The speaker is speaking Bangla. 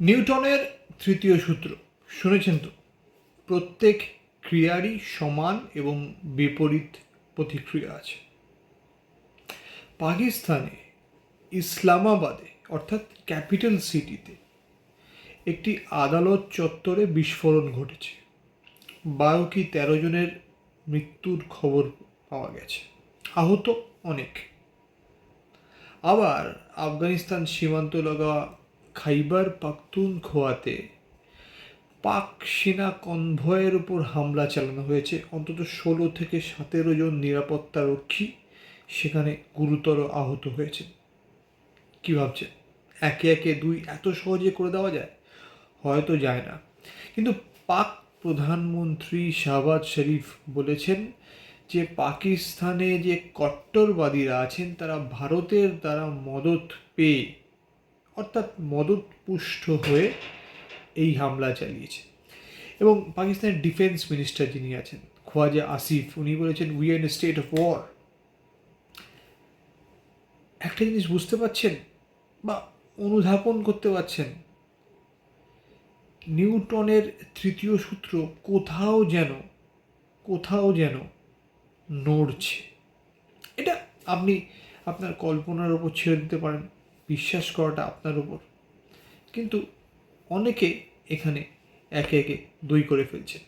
নিউটনের তৃতীয় সূত্র। শুনেছেন তো? প্রত্যেক ক্রিয়ারই সমান এবং বিপরীত প্রতিক্রিয়া আছে। পাকিস্তানে ইসলামাবাদে, অর্থাৎ ক্যাপিটাল সিটিতে, একটি আদালত চত্বরে বিস্ফোরণ ঘটেছে। বারো কি তেরো জনের মৃত্যুর খবর পাওয়া গেছে। আহত অনেক। আবার আফগানিস্তান সীমান্ত লাগা খাইবার পাখতুন খোয়াতে। পাক সেনা কনভয়ের উপর হামলা চালানো হয়েছে। অন্তত ষোলো থেকে সতেরো জন নিরাপত্তা রক্ষী সেখানে গুরুতর আহত হয়েছে কী ভাবছেন? একে একে দুই এত সহজে করে দেওয়া যায়? হয়তো যায় না। কিন্তু পাক প্রধানমন্ত্রী শাহবাজ শরীফ বলেছেন যে, পাকিস্তানে যে কট্টরবাদীরা আছেন, তারা ভারতের দ্বারা মদত পেয়ে অর্থাৎ মদত পুষ্ট হয়ে এই হামলা চালিয়েছে। এবং পাকিস্তানের ডিফেন্স মিনিস্টার যিনি আছেন, খোয়াজা আসিফ, উনি বলেছেন we are state of war একটা জিনিস বুঝতে পারছেন বা অনুধাবন করতে পারছেন? নিউটনের তৃতীয় সূত্র কোথাও যেন কোথাও যেন নড়ছে। এটা আপনি আপনার কল্পনার ওপর ছেড়ে দিতে পারেন। বিশ্বাস করাটা আপনার উপর। কিন্তু অনেকে এখানে একে একে দুই করে ফেলছেন।